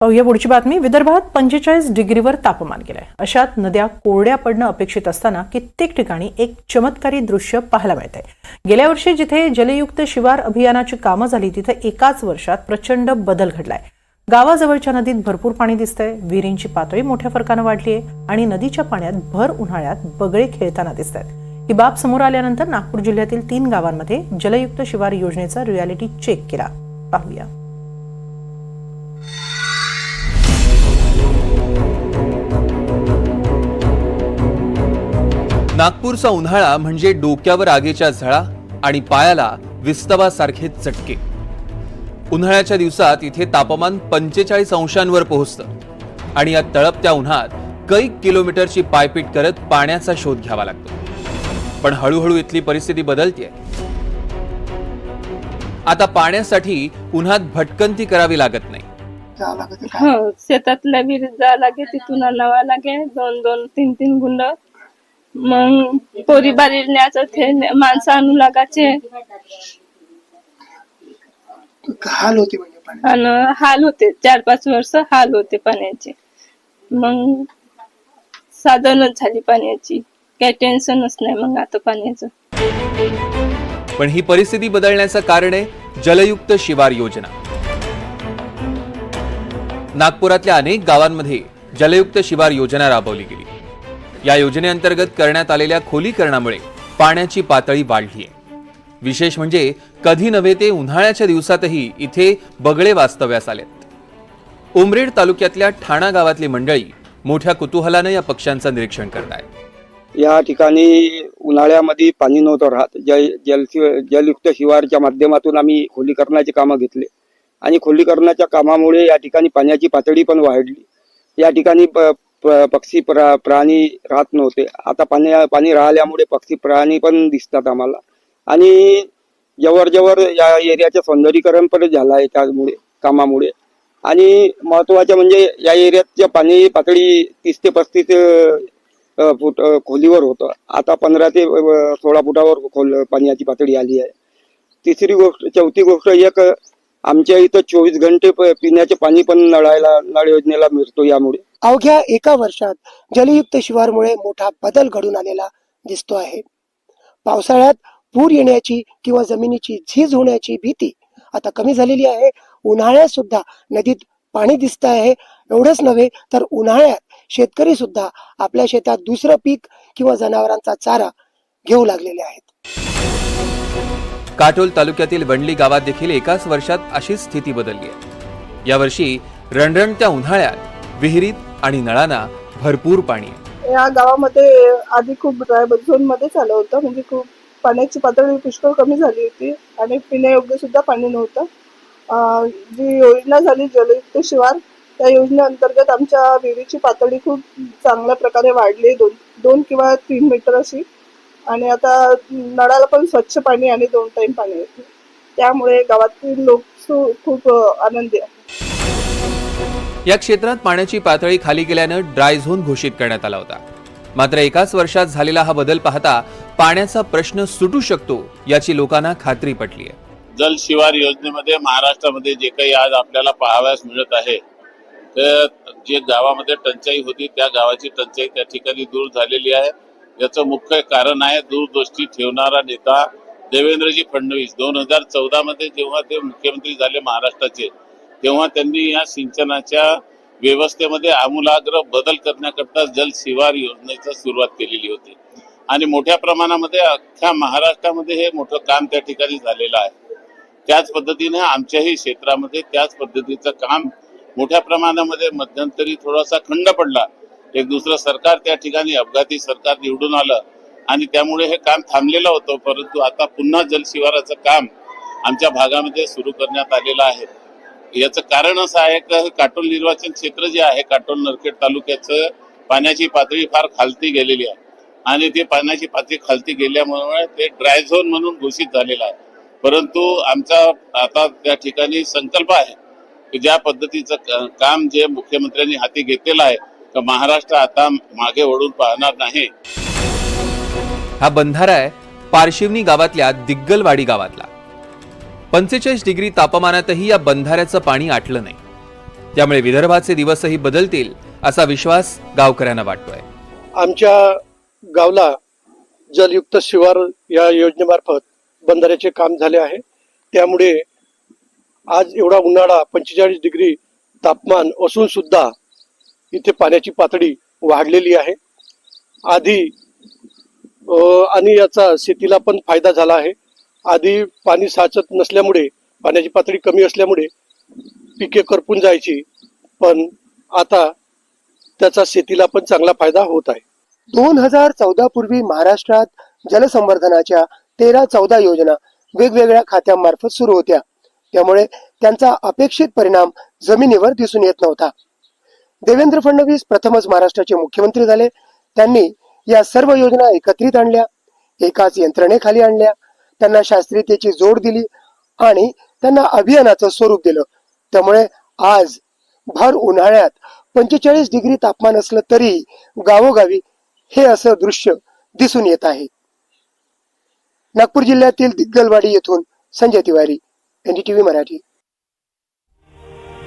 पाहूया पुढची बातमी. विदर्भात पंचेचाळीस डिग्रीवर तापमान गेलंय. अशात नद्या कोरड्या पडणं अपेक्षित असताना कित्येक ठिकाणी एक चमत्कारी दृश्य पाहायला मिळत आहे गेल्या वर्षी जिथे जलयुक्त शिवार अभियानाची कामं झाली तिथे एकाच वर्षात प्रचंड बदल घडलाय. गावाजवळच्या नदीत भरपूर पाणी दिसतंय. विहिरींची पातळी मोठ्या फरकानं वाढली आहे आणि नदीच्या पाण्यात भर उन्हाळ्यात बगळे खेळताना दिसत आहेत ही बाब समोर आल्यानंतर नागपूर जिल्ह्यातील तीन गावांमध्ये जलयुक्त शिवार योजनेचा रियालिटी चेक केला. पाहूया. नागपूरचा उन्हाळा म्हणजे डोक्यावर आगीच्या झळा आणि पायाला विस्तवासारखे चटके. उन्हाळ्याच्या दिवसात इथे तापमान पंचेचाळीस अंशांवर पोहोचतं आणि या तळपत्या उन्हात कैक किलोमीटरची पायपीट करत पाण्याचा शोध घ्यावा लागतो. पण हळूहळू इथली परिस्थिती बदलतीये. आता पाण्यासाठी उन्हात भटकंती करावी लागत नाही. हो शेतातल्या विहिरीत जावं लागे तिथून आणावं लागे दोन दोन तीन तीन गुंड मग पोरी बारी न्यायचं ते माणसं आणू लागायचे. हाल होते म्हणजे पाणी. आणि हाल होते. चार पाच वर्ष हाल होते पाण्याचे. मग साधनच झाली पाण्याची. काही टेन्शनच नाही मग आता पाण्याचं. पण ही परिस्थिती बदलण्याचं कारण आहे जलयुक्त शिवार योजना. नागपुरातल्या अनेक गावांमध्ये जलयुक्त शिवार योजना राबवली गेली. या योजनेअंतर्गत करण्यात आलेल्या खोलीकरणामुळे पाण्याची पातळी वाढली आहे विशेष म्हणजे कधी नव्हे ते उन्हाळ्याच्या दिवसातही इथे बगळे वास्तव्यास आलेत. उमरेड तालुक्यातल्या ठाणा गावातली मंडळी मोठ्या कुतूहलानं या पक्ष्यांचं निरीक्षण करतायत. या ठिकाणी उन्हाळ्यामध्ये पाणी नव्हतं राहत. जल जल जलयुक्त शिवारच्या माध्यमातून आम्ही खोलीकरणाचे कामं घेतले. आणि खोलीकरणाच्या कामामुळे या ठिकाणी पाण्याची पातळी पण वाढली. या ठिकाणी प- पक्षी प्रा प्राणी राहत नव्हते. आता पाणी पाणी राहिल्यामुळे पक्षी प्राणी पण दिसतात आम्हाला. आणि जवळ जवळ या एरियाचे सौंदर्यीकरण पण झालं आहे त्यामुळे कामामुळे. आणि महत्वाचं म्हणजे या एरियाच्या पाणी पातळी तीस ते पस्तीस फूट खोलीवर होतं. आता पंधरा ते सोळा फुटावर खोल पाण्याची पातळी आली आहे. तिसरी गोष्ट चौथी गोष्ट एक आमच्या इथं चोवीस घंटे पिण्याचे पाणी पण नळायला नळ योजनेला मिळतो यामुळे. अवघ्या एका वर्षात जलयुक्त शिवारमुळे मोठा बदल घडून आलेला दिसतो आहे. पावसाळ्यात पूर येण्याची किंवा जमिनीची झीज होण्याची भीती आता कमी झालेली आहे. उन्हाळ्यात सुद्धा नदीत पाणी दिसत आहे. एवढंच नव्हे तर उन्हाळ्यात शेतकरी सुद्धा आपल्या शेतात दुसरं पीक किंवा जनावरांचा चारा घेऊ लागलेले आहेत. काटोल तालुक्यातील वंडली गावात देखील एकाच वर्षात अशीच स्थिती बदलली आहे. यावर्षी रणरणत्या उन्हाळ्यात विहिरीत आणि नळांना भरपूर पाणी. या गावामध्ये आधी खूप ड्राय झोनमध्ये आलं होतं. म्हणजे खूप पाण्याची पातळी पुष्कळ कमी झाली होती आणि पिण्यायोग्य सुद्धा पाणी नव्हतं. जी योजना झाली जलयुक्त शिवार त्या योजनेअंतर्गत आमच्या विहिरीची पातळी खूप चांगल्या प्रकारे वाढली दोन दोन किंवा तीन मीटर अशी. आणि आता नळाला पण स्वच्छ पाणी आणि दोन टाईम पाणी येते. त्यामुळे गावातील लोक खूप आनंदी आहे या क्षेत्रात पाण्याची पातळी खाली गेल्यानं ड्राय झोन घोषित करण्यात आला होता. मात्र एकाच वर्षात झालेला हा बदल पाहता पाण्याचा प्रश्न सुटू शकतो याची लोकांना खात्री पटली आहे जल शिवार योजनेमध्ये महाराष्ट्रामध्ये जे काही आज आपल्याला पाहावयास मिळत आहे तर जे गावामध्ये टंचाई होती त्या गावाची टंचाई त्या ठिकाणी दूर झालेली आहे. याचं मुख्य कारण आहे दूरदृष्टी ठेवणारा नेता देवेंद्रजी फडणवीस. दोन हजार चौदामध्ये जेव्हा ते मुख्यमंत्री झाले महाराष्ट्राचे तेव्हा त्यांनी या सिंचनाच्या व्यवस्थेमध्ये आमूलाग्र बदल करण्याकरता जल शिवार योजनेची सुरुवात केलेली होती. आणि मोठ्या प्रमाणामध्ये अख्ख्या महाराष्ट्रामध्ये हे मोठं काम त्या ठिकाणी झालेलं आहे. त्याच पद्धतीने आमच्याही क्षेत्रामध्ये त्याच पद्धतीचं काम मोठ्या प्रमाणामध्ये मध्यंतरी थोडासा खंड पडला. एक दुसरं सरकार त्या ठिकाणी अपघाती सरकार निवडून आलं आणि त्यामुळे हे काम थांबलेलं होतं परंतु आता पुन्हा जलशिवाराचं काम आमच्या भागामध्ये सुरू करण्यात आलेलं आहे. याचं कारण असं आहे की काटोल निर्वाचन क्षेत्र जे आहे काटोल नरखेड तालुक्याचं पाण्याची पातळी फार खालती गेलेली आहे. आणि ते पाण्याची पातळी खालती गेल्यामुळे ते ड्राय झोन म्हणून घोषित झालेलं आहे. परंतु आमचा आता त्या ठिकाणी संकल्प आहे की ज्या पद्धतीचं काम जे मुख्यमंत्र्यांनी हाती घेतलेलं आहे तर महाराष्ट्र आता मागे वळून पाहणार नाही. हा बंधारा आहे पारशिवनी गावातल्या दिग्गलवाडी गावातला. पंचेचाळीस डिग्री तापमानातही या बंधाऱ्याचं पाणी आटलं नाही. त्यामुळे विदर्भाचे दिवसही बदलतील असा विश्वास गावकऱ्यांना वाटतोय. आमच्या गावला जलयुक्त शिवार या योजनेमार्फत बंधाऱ्याचे काम झाले आहे. त्यामुळे आज एवढा उन्हाळा पंचेचाळीस डिग्री तापमान असून सुद्धा इथे पाण्याची पातळी वाढलेली आहे. आधी आणि याचा शेतीला पण फायदा झाला आहे. आधी पाणी साचत नसल्यामुळे पाण्याची पातळी कमी असल्यामुळे पिके करपून जायची. पण आता त्याचा शेतीला पण चांगला फायदा होत आहे. दोन हजार चौदा पूर्वी महाराष्ट्रात जलसंवर्धनाच्या तेरा चौदा योजना वेगवेगळ्या खात्यांमार्फत सुरू होत्या. त्यामुळे त्यांचा अपेक्षित परिणाम जमिनीवर दिसून येत नव्हता. देवेंद्र फडणवीस प्रथमच महाराष्ट्राचे मुख्यमंत्री झाले. त्यांनी या सर्व योजना एकत्रित आणल्या एकाच यंत्रणेखाली आणल्या. त्यांना शास्त्रीयतेची जोड दिली आणि त्यांना अभियानाचं स्वरूप दिलं. त्यामुळे आज भर उन्हाळ्यात पंचेचाळीस डिग्री तापमान असलं तरी गावोगावी हे असं दृश्य दिसून येत आहे. नागपूर जिल्ह्यातील दिग्गलवाडी येथून संजय तिवारी एनडीटीव्ही मराठी.